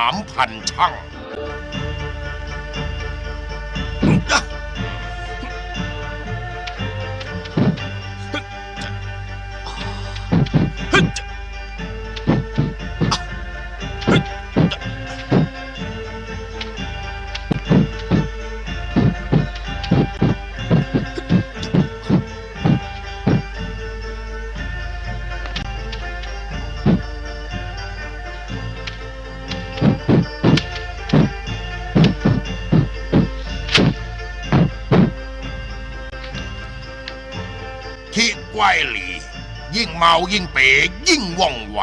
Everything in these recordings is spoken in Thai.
สามพันช่าง ไวหลี ยิ่งเมายิ่งเป๋ยิ่งว่องไว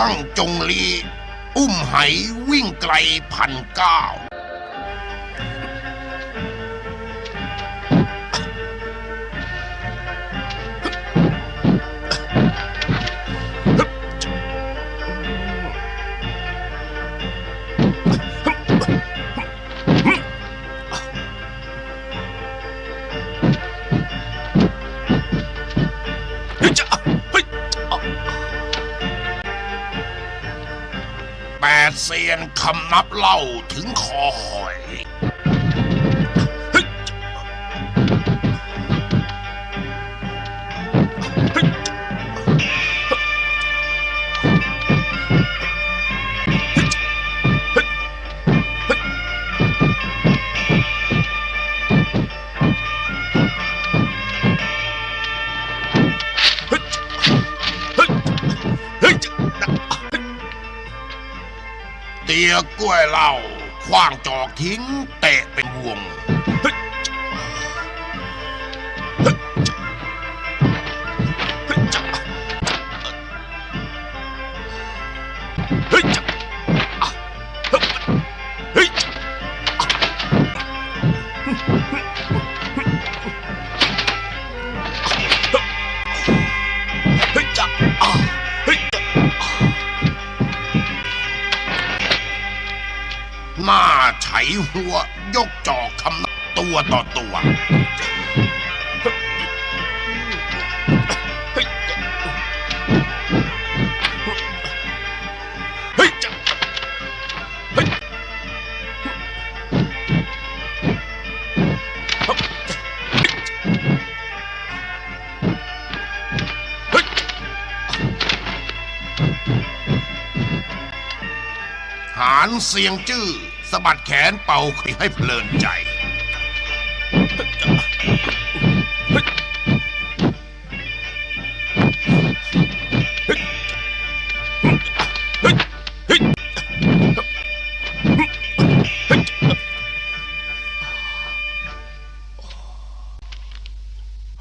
หั่งจงลี อุ้มไหวิ่งไกลพันเก้า แปดเซียนคำนับเล่าถึงคอหอย เตียกล้วยเหล่าคว้างจอกทิ้งเตะเป็นวง หน้าไฉหัว ยกจอกคำนับตัวต่อตัว หานเสียงจื้อ สะบัดแขนเป่าคุยให้เพลินใจ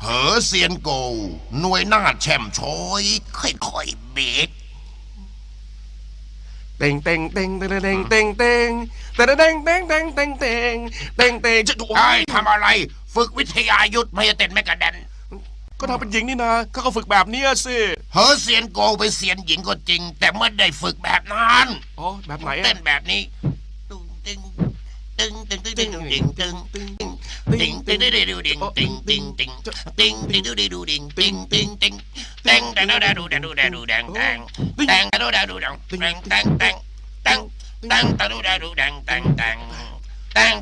เหอเซียนโกหน่วยหน้าแช่มช้อย ค่อยๆเบรก เต็งเต็งเต็งเต็งเต็งเต็งเต็งเต็งเต็งเต็งเต็งเต็งเต็งเต็งเต็งจะไอ้ยทำอะไร ฝึกวิทยายุทธไม่ให้เต้นไม่กระเด็นก็ทำเป็นหญิงนี่นะเขาก็ฝึกแบบเนี้ยสิเฮอเซียนโกเป็นเซียนหญิงก็จริง แต่ไม่ได้ฝึกแบบนั้นอ๋อแบบไหนเต้อะนแบบนี้ตึงตึง ตึงตึงตึงตึงตึง